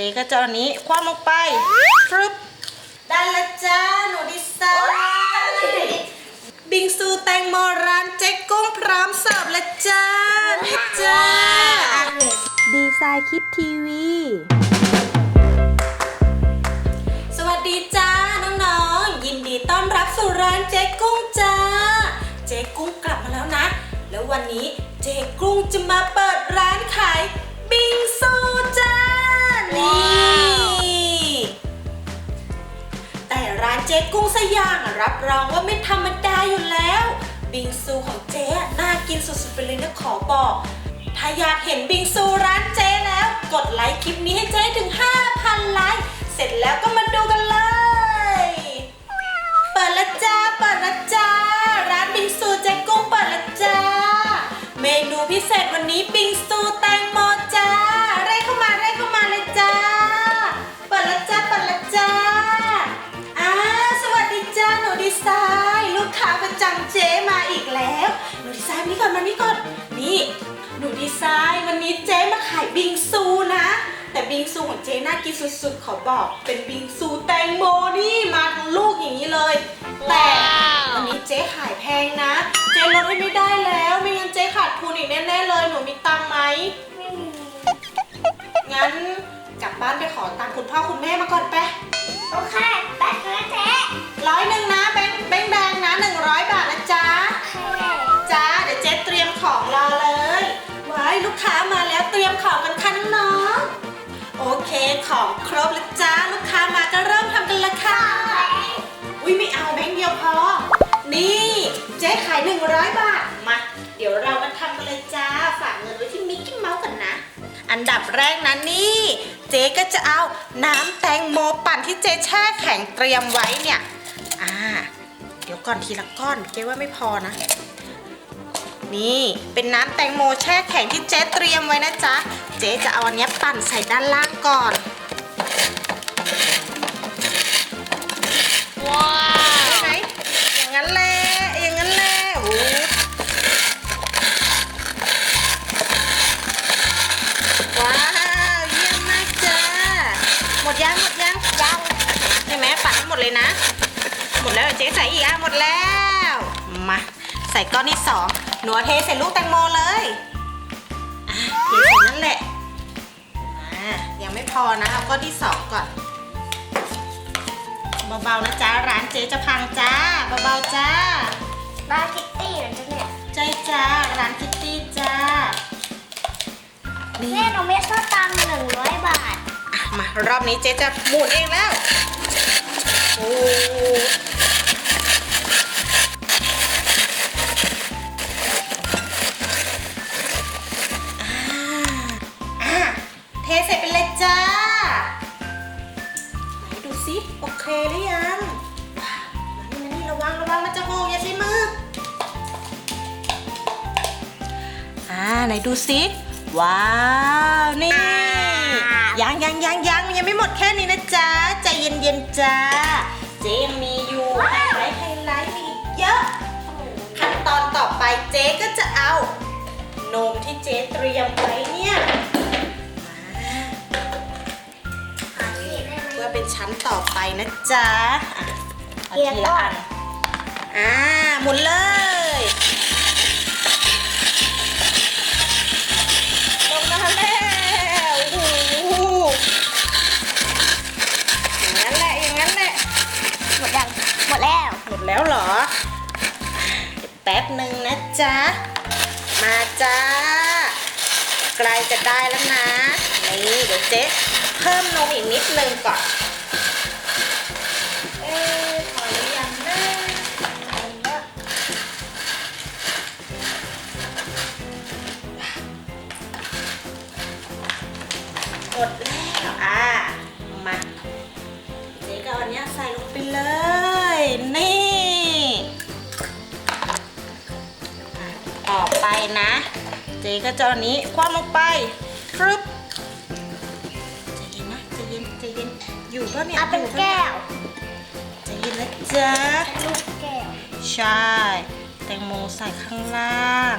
จ๊ก็จะอันนี้คว้าลงไปฟรึบได้และจ้าหนูดีไซน์บิงซูแตงโมร้านเจ๊กุ้งพร้อมเสิร์ฟละจ้านี่จ้าดีไซน์คิดทีวี สวัสดีจ้าน้องๆ ยินดีต้อนรับสู่ร้านเจ๊กุ้งจ้า เจ๊กุ้งกลับมาแล้วนะ แล้ววันนี้เจ๊กุ้งจะมาเปิดร้านขายบิงซูจ้า นี่ แต่ร้านเจ๊กุ้งสยางอะรับรองว่าไม่ธรรมดาอยู่แล้ว บิงซูของเจ๊น่ากินสุดๆไปเลยนะขอบอก ถ้าอยากเห็นบิงซูร้านเจ๊แล้ว กดไลค์คลิปนี้ให้เจ๊ถึง 5,000 ไลค์เสร็จแล้วก็มาดูกันเลย เปิดละจ้าเปิดละจ้าร้านบิงซูเจ๊กุ้งเปิดละจ้าเมนูพิเศษวันนี้บิงซูแตงโม เจ๊มาอีกแล้ว หนูดีไซน์มานี่ก่อนมานี่ก่อน นี่ หนูดีไซน์วันนี้เจ๊มาขายบิงซูนะ แต่บิงซูของเจ๊น่ากินสุดๆ ขอบอก เป็นบิงซูแตงโมนี่มาทั้งลูกอย่างนี้เลย แต่วันนี้เจ๊ขายแพงนะ เจ๊ลดให้ไม่ได้แล้ว ไม่งั้นเจ๊ขาดทุนอีกแน่ๆเลย หนูมีตังค์ไหมไม่มีงั้นกลับบ้านไปขอตังค์คุณพ่อคุณแม่มาก่อนไป โอเค ของกันค่ะน้องโอเคของครบแล้วจ้าลูกค้ามาก็เริ่มทำกันละค่ะอุ้ยไม่เอาแบงค์เดียวพอ นี่เจ๊ขาย 100 บาท มา เดี๋ยวเรามาทำกันเลยจ้า ฝากเงินไว้ที่มิกกี้เมาส์กันนะ อันดับแรกนะนี่ เจ๊ก็จะเอาน้ำแตงโมปั่นที่เจ๊แช่แข็งเตรียมไว้เนี่ย อ่า เดี๋ยวก่อนทีละก้อน เจ๊ว่าไม่พอนะ นี่ เป็นน้ำแตงโมแช่แข็งที่เจ๊เตรียมไว้นะจ๊ะ เจ๊จะเอาอันเนี้ยปั่นใส่ด้านล่างก่อน ว้าได้ไหมอย่างนั้นแหละ อย่างนั้นแหละโอ้ว้าว เยี่ยมมากจ้าหมดยังหมดยังยังใช่ไหมปัดให้หมดเลยนะ หมดแล้วเดี๋ยวเจ๊ใส่อีกอะหมดแล้ว มา ใส่ก้อนที่สอง หนูเอาเทใส่ลูกแตงโมเลยอะเทใส่นั่นแหละอ่ายังไม่พอนะเอาก้อนที่สองก่อน เบาๆนะจ๊ะ ร้านเจ๊จะพังจ้า เบาๆจ้าบาคิตตี้เหรอจ๊ะเนี่ยใจจ้า ร้านคิตตี้จ้า นี่แม่หนูไม่ชอบตังค์หนึ่งร้อยบาท อะมารอบนี้เจ๊จะหมุนเองแล้ว โอ้อ่าอ่ ดูซิว้าว นี่ยังยังยังยังยังไม่หมดแค่นี้นะจ๊ะ ใจเย็นๆจ้าเจ๊ยังมีอยู่ไฮไลท์ไฮไลท์มีอีกเยอะ ขั้นตอนต่อไปเจ๊ก็จะเอา นมที่เจ๊เตรียมไว้เนี่ยมาหาที่ได้ไหมเพื่อเป็นชั้นต่อไปนะจ๊ะอะเอาเกียร์ทีละอันต้นอ่าหมุนเลย ดแล้วหมดแล้วเหรอแป๊บหนึ่งนะจ๊ะ มาจ้าใกล้จะได้แล้วนะ นี่เดี๋ยวเจ๊เพิ่มนมอีกนิดนึงก่อน เอ๊พอหรือยังนะหมดแล้วอะมาเจ๊ก็เอาอันเนี้ยใส่ลงไปเลย นะ เจ๊ก็จะเอาอันนี้คว้ำลงไปครึบใจเย็นนะใจเย็นใจเย็นอยู่ก็เนี่ยเอาเป็นอยู่ปะแก้วใจเย็นนะจ๊ะลูกแก้วใช่ แตงโมใส่ข้างล่าง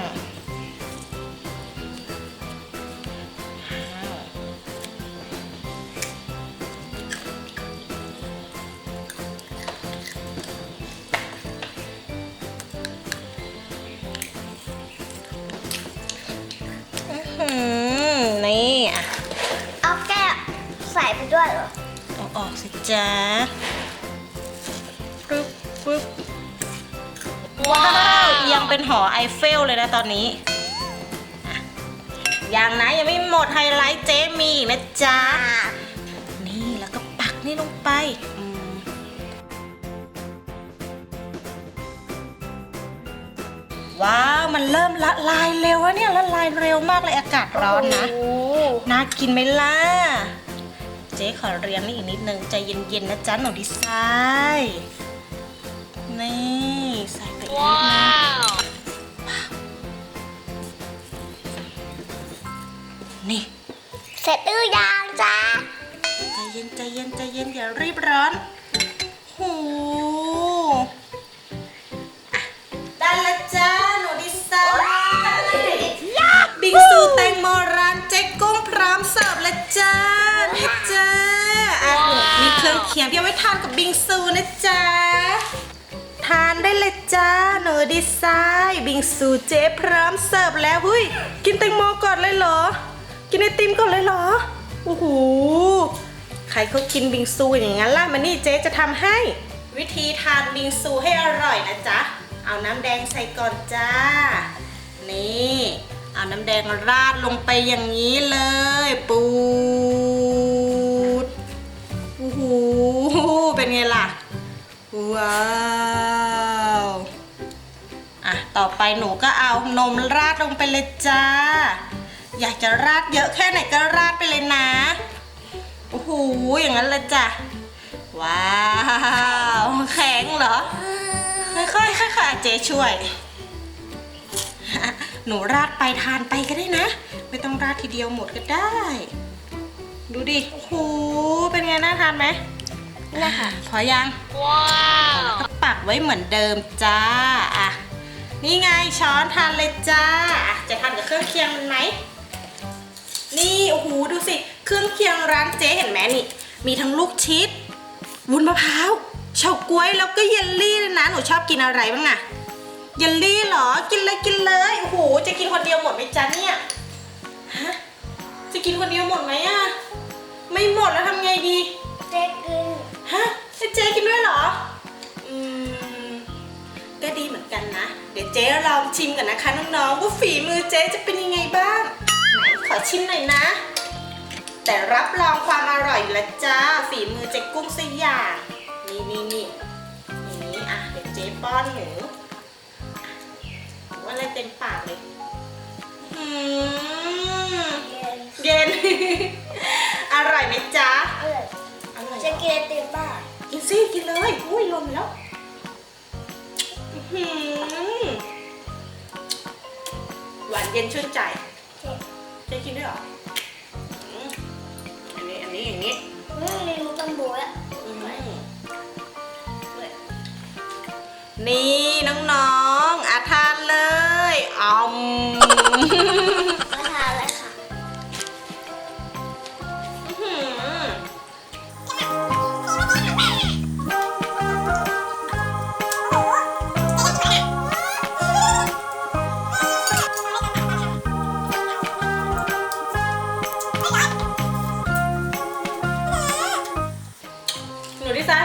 นี่อะเอาแก้วใส่ไปด้วยเหรอเอาออกสิจ๊ะปึ๊บปึ๊บว้าวยังเป็นหอไอเฟลเลยนะตอนนี้อะยังนะยังไม่หมดไฮไลท์เจมีอีกนะจ๊ะ นี่แล้วก็ปักนี่ลงไปอืมว้าว มันเริ่มละลายเร็วแล้วเนี่ยละลายเร็วมากเลยอากาศร้อนนะโอ้น่ากินไหมล่ะ เจ๊ขอเรียนนี่อีกนิดนึงใจเย็นๆนะจ๊ะหนูดีไซน์นี่ใส่ไปอีกนิดนึงนี่เสร็จหรือยังจ้าใจเย็นใจเย็นใจเย็นอย่ารีบร้อน เครื่องเคียงที่เอาไว้ทานกับบิงซูนะจ๊ะ ทานได้เลยจ้าหนูดีไซน์บิงซูเจ๊พร้อมเสิร์ฟแล้วเฮ้ยกินแตงโมก่อนเลยเหรอ กินไอติมก่อนเลยเหรอโอ้โหใครเขากินบิงซูอย่างนั้นล่ะมานี่เจ๊จะทำให้ วิธีทานบิงซูให้อร่อยนะจ๊ะ เอาน้ำแดงใส่ก่อนจ้า นี่ เอาน้ำแดงราดลงไปอย่างนี้เลย ไปหนูก็เอานมราดลงไปเลยจ้า อยากจะราดเยอะแค่ไหนก็ราดไปเลยนะ โอ้โห อย่างนั้นเลยจ้ะ ว้าว แข็งเหรอ ค่อยๆ ค่อยๆอะเจ๊ช่วย หนูราดไปทานไปก็ได้นะ ไม่ต้องราดทีเดียวหมดก็ได้ ดูดิ โอ้โห เป็นไงน่าทานไหมนะคะพอยัง ว้าวแล้วก็ปักไว้เหมือนเดิมจ้าอะ นี่ไงช้อนทานเลยจ้า จะทานกับเครื่องเคียงมันไหม นี่โอ้โหดูสิ เครื่องเคียงร้านเจ๊เห็นไหมนี่ มีทั้งลูกชิดวุ้นมะพร้าวเฉาก๊วยแล้วก็เยลลี่เลยนะ หนูชอบกินอะไรบ้างอะเยลลี่เหรอ กินเลยกินเลย โอ้โห จะกินคนเดียวหมดไหมจ๊ะเนี่ย ฮะ จะกินคนเดียวหมดไหมอะไม่หมดแล้วทำไงดี เจ๊กิน เดี๋ยวเจ๊ลองชิมกันนะคะน้องๆว่าฝีมือเจ๊จะเป็นยังไงบ้าง ไหนขอชิมหน่อยนะ แต่รับรองความอร่อยอยู่แล้วจ้าฝีมือเจ๊กุ้งสยามนี่นี่นี่อย่างนี้อะเดี๋ยวเจ๊ป้อนหนูอะว่าอะไรเต็มปากเลยอืมเย็นเย็น อร่อยไหมจ๊ะเอออร่อยเหรจะอกินไอติมบ้างกินสิกินเลยอุ้ยลมแล้ว เย็นชื่นใจเจ๊เจ๊กินด้วยเหรออืมอันนี้อันนี้อย่างนี้อืมมีมุกกันบูแล้วอืมนี่น้องๆ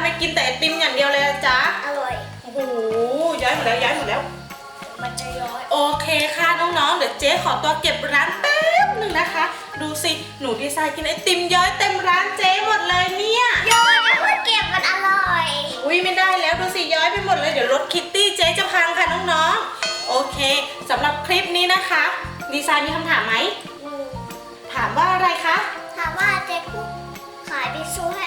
ไซน์ไม่กินแต่ไอติมอย่างเดียวเลยอะจ๊ะอร่อย โอ้โหย้ายหมดแล้วย้ายหมดแล้ว มันจะย้อยโอเคค่ะน้องๆ เดี๋ยวเจ๊ขอตัวเก็บร้านแป๊บหนึ่งนะคะ ดูสิ หนูดีไซน์กินไอติมย้อยเต็มร้านเจ๊หมดเลยเนี่ย ย้อยแล้วก็เก็บมันอร่อย อุ้ยไม่ได้แล้วดูสิย้อยไปหมดเลยเดี๋ยวรถคิตตี้เจ๊จะพังค่ะน้องๆ โอเคสำหรับคลิปนี้นะคะ ดีไซน์มีคำถามไหมอืมถามว่าอะไรคะ ถามว่าเจ๊กุ้งขายบิซูให้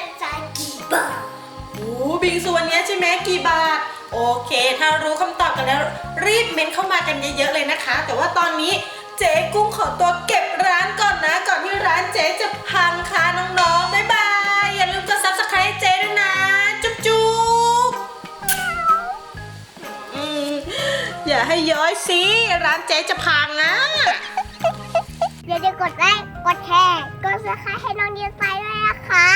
บิงซูวันนี้ใช่ไหมกี่บาท โอเค ถ้ารู้คำตอบกันแล้ว รีบเมนเข้ามากันเยอะๆเลยนะคะ แต่ว่าตอนนี้เจ๊กุ้งขอตัวเก็บร้านก่อนนะ ก่อนที่ร้านเจ๊จะพังค่ะน้องๆบ๊ายบาย อย่าลืมกด subscribe ให้เจ๊ด้วยนะ จุ๊บจุ๊บอย่าให้ย้อยสิ ร้านเจ๊จะพังนะอย่าลืมกดไลค์ กดแชร์ กดซับสไครต์ให้น้องดีไซน์ด้วยนะคะ